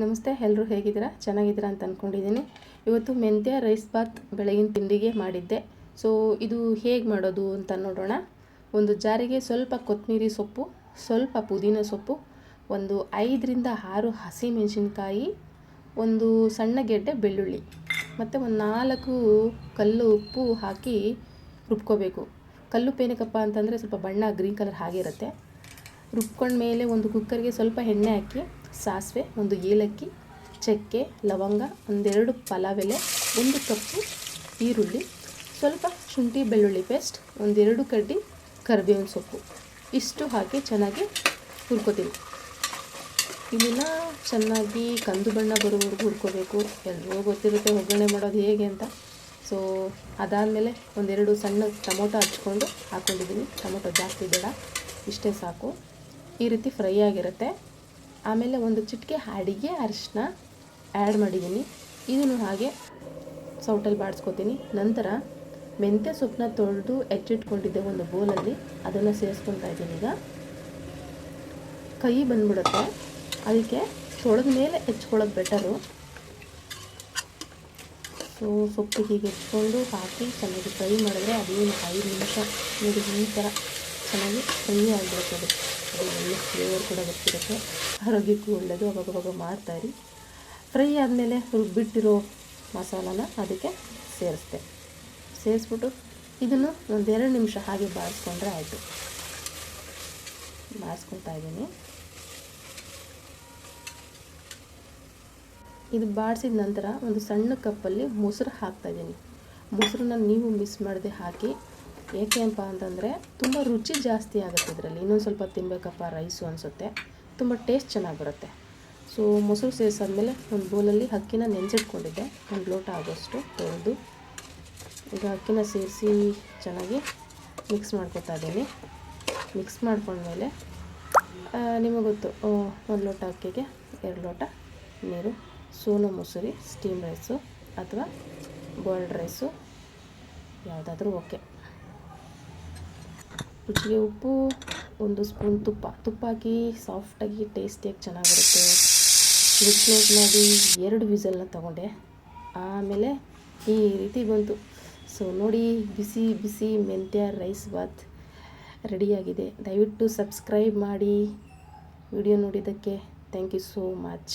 ನಮಸ್ತೆ ಎಲ್ಲರೂ ಹೇಗಿದ್ದೀರಾ? ಚೆನ್ನಾಗಿದ್ದೀರಾ ಅಂತ ಅಂದ್ಕೊಂಡಿದ್ದೀನಿ ಇವತ್ತು ಮೆಂತ್ಯ ರೈಸ್ ಬಾತ್ ಬೆಳಗಿನ ತಿಂಡಿಗೆ ಮಾಡಿದ್ದೆ. ಸೊ ಇದು ಹೇಗೆ ಮಾಡೋದು ಅಂತ ನೋಡೋಣ. ಒಂದು ಜಾರಿಗೆ ಸ್ವಲ್ಪ ಕೊತ್ತಂಬರಿ ಸೊಪ್ಪು, ಸ್ವಲ್ಪ ಪುದೀನ ಸೊಪ್ಪು, ಒಂದು ಐದರಿಂದ ಆರು ಹಸಿಮೆಣಸಿನ್ಕಾಯಿ, ಒಂದು ಸಣ್ಣ ಗೆಡ್ಡೆ ಬೆಳ್ಳುಳ್ಳಿ, ಮತ್ತು ಒಂದು ನಾಲ್ಕು ಕಲ್ಲು ಉಪ್ಪು ಹಾಕಿ ರುಬ್ಕೋಬೇಕು. ಕಲ್ಲುಪ್ಪೇನಕ್ಕಪ್ಪ ಅಂತಂದರೆ ಸ್ವಲ್ಪ ಬಣ್ಣ, ಗ್ರೀನ್ ಕಲರ್ ಹಾಗೆ ಇರುತ್ತೆ. ರುಬ್ಕೊಂಡ್ಮೇಲೆ ಒಂದು ಕುಕ್ಕರ್ಗೆ ಸ್ವಲ್ಪ ಎಣ್ಣೆ ಹಾಕಿ, ಸಾಸಿವೆ, ಒಂದು ಏಲಕ್ಕಿ, ಚಕ್ಕೆ, ಲವಂಗ, ಒಂದೆರಡು ಪಲಾವ್ ಎಲೆ ಒಂದು ಕಪ್ಪು ಈರುಳ್ಳಿ, ಸ್ವಲ್ಪ ಶುಂಠಿ ಬೆಳ್ಳುಳ್ಳಿ ಪೇಸ್ಟ್, ಒಂದೆರಡು ಕಡ್ಡಿ ಕರಿಬೇವಿನ ಸೊಪ್ಪು. ಇಷ್ಟು ಹಾಕಿ ಚೆನ್ನಾಗಿ ಹುರ್ಕೋತೀನಿ. ಇದನ್ನು ಚೆನ್ನಾಗಿ ಕಂದು ಬಣ್ಣ ಬರೋವರೆಗೂ ಹುರ್ಕೋಬೇಕು. ಎಲ್ಲರೂ ಗೊತ್ತಿರುತ್ತೆ ಒಗ್ಗರಣೆ ಮಾಡೋದು ಹೇಗೆ ಅಂತ. ಸೊ ಅದಾದಮೇಲೆ ಒಂದೆರಡು ಸಣ್ಣ ಟೊಮೊಟೊ ಹಚ್ಕೊಂಡು ಹಾಕ್ಕೊಂಡಿದ್ದೀನಿ ಟೊಮೊಟೊ ಜಾಸ್ತಿ ಬೇಡ, ಇಷ್ಟೇ ಸಾಕು. ಈ ರೀತಿ ಫ್ರೈ ಆಗಿರುತ್ತೆ. ಆಮೇಲೆ ಒಂದು ಚಿಟಿಕೆ ಅಡಿಗೆ ಅರಿಶಿನ ಆ್ಯಡ್ ಮಾಡಿದ್ದೀನಿ. ಇದನ್ನು ಹಾಗೆ ಸೌಟಲ್ಲಿ ಬಾಡಿಸ್ಕೊತೀನಿ. ನಂತರ ಮೆಂತ್ಯ ಸೊಪ್ಪನ್ನ ತೊಳೆದು ಹೆಚ್ಚಿಟ್ಕೊಂಡಿದ್ದೆ ಒಂದು ಬೋಲಲ್ಲಿ. ಅದನ್ನು ಸೇರಿಸ್ಕೊತಾ ಇದ್ದೀನಿ ಈಗ. ಕೈ ಬಂದ್ಬಿಡುತ್ತೆ. ಅದಕ್ಕೆ ತೊಳೆದ ಮೇಲೆ ಹೆಚ್ಕೊಳ್ಳೋದು ಬೆಟರು ಸೊ ಸೊಪ್ಪು ಹೀಗೆ ಹೆಚ್ಕೊಂಡು ಹಾಕಿ ಚೆನ್ನಾಗಿ ಫ್ರೈ ಮಾಡಿದ್ರೆ ಅದೇನು ಐದು ನಿಮಿಷ ನೋಡಿ ಈ ಥರ ಚೆನ್ನಾಗಿ ಫ್ರೈ ಆಗಿಬಿಡುತ್ತೆ ಅದು ಒಳ್ಳೆ ಫ್ಲೇವರ್ ಕೂಡ ಬರ್ತಿರುತ್ತೆ. ಆರೋಗ್ಯಕ್ಕೂ ಒಳ್ಳೆಯದು ಅವಾಗವಾಗ ಮಾಡ್ತಾಯಿರಿ ಫ್ರೈ ಆದಮೇಲೆ ರುಬ್ಬಿಟ್ಟಿರೋ ಮಸಾಲಾನ ಅದಕ್ಕೆ ಸೇರಿಸ್ದೆ ಸೇರಿಸ್ಬಿಟ್ಟು ಇದನ್ನು ಒಂದೆರಡು ನಿಮಿಷ ಹಾಗೆ ಬಾರಿಸ್ಕೊಂಡ್ರೆ ಆಯಿತು. ಬಾರಿಸ್ಕೊತಾ ಇದ್ದೀನಿ. ಇದು ಬಾಡಿಸಿದ ನಂತರ ಒಂದು ಸಣ್ಣ ಕಪ್ಪಲ್ಲಿ ಮೊಸರು ಹಾಕ್ತಾಯಿದ್ದೀನಿ ಮೊಸರನ್ನ ನೀವು ಮಿಸ್ ಮಾಡದೆ ಹಾಕಿ ಏಕೆಂಪ ಅಂತಂದರೆ ತುಂಬ ರುಚಿ ಜಾಸ್ತಿ ಆಗುತ್ತೆ ಇದರಲ್ಲಿ. ಇನ್ನೊಂದು ಸ್ವಲ್ಪ ತಿನ್ನಬೇಕಪ್ಪ ರೈಸು ಅನಿಸುತ್ತೆ. ತುಂಬ ಟೇಸ್ಟ್ ಚೆನ್ನಾಗಿ ಬರುತ್ತೆ. ಸೊ ಮೊಸರು ಸೇರಿಸಾದ್ಮೇಲೆ ಒಂದು ಬೌಲಲ್ಲಿ ಅಕ್ಕಿನ ನೆನೆಸಿಟ್ಕೊಂಡಿದ್ದೆ. ಒಂದು ಲೋಟ ಆಗೋಷ್ಟು ತೊಳೆದು ಈಗ ಅಕ್ಕಿನ ಸೇರಿಸಿ ಚೆನ್ನಾಗಿ ಮಿಕ್ಸ್ ಮಾಡ್ಕೊತಾ ಇದ್ದೀನಿ. ಮಿಕ್ಸ್ ಮಾಡ್ಕೊಂಡ್ಮೇಲೆ ನಿಮಗೆ ಗೊತ್ತು ಒಂದು ಲೋಟ ಅಕ್ಕಿಗೆ ಎರಡು ಲೋಟ ನೀರು, ಸೋನು ಮೊಸರಿ ಸ್ಟೀಮ್ ರೈಸು ಅಥವಾ ಬಾಯ್ಲ್ಡ್ ರೈಸು ಯಾವುದಾದ್ರೂ ಓಕೆ ರುಚಿಗೆ ಉಪ್ಪು, ಒಂದು ಸ್ಪೂನ್ ತುಪ್ಪ. ತುಪ್ಪ ಹಾಕಿ ಸಾಫ್ಟಾಗಿ ಟೇಸ್ಟಿಯಾಗಿ ಚೆನ್ನಾಗಿರುತ್ತೆ. ಬರುತ್ತೆ ಕ್ಲೋಸ್ ಮಾಡಿ ಎರಡು ವಿಸಲ್ನ ತೊಗೊಂಡೆ. ಆಮೇಲೆ ಈ ರೀತಿ ಬಂತು. ಸೊ ನೋಡಿ, ಬಿಸಿ ಬಿಸಿ ಮೆಂತ್ಯ ರೈಸ್ ಬಾತ್ ರೆಡಿಯಾಗಿದೆ. ದಯವಿಟ್ಟು ಸಬ್ಸ್ಕ್ರೈಬ್ ಮಾಡಿ ವಿಡಿಯೋ ನೋಡಿದ್ದಕ್ಕೆ ಥ್ಯಾಂಕ್ ಯು ಸೋ ಮಚ್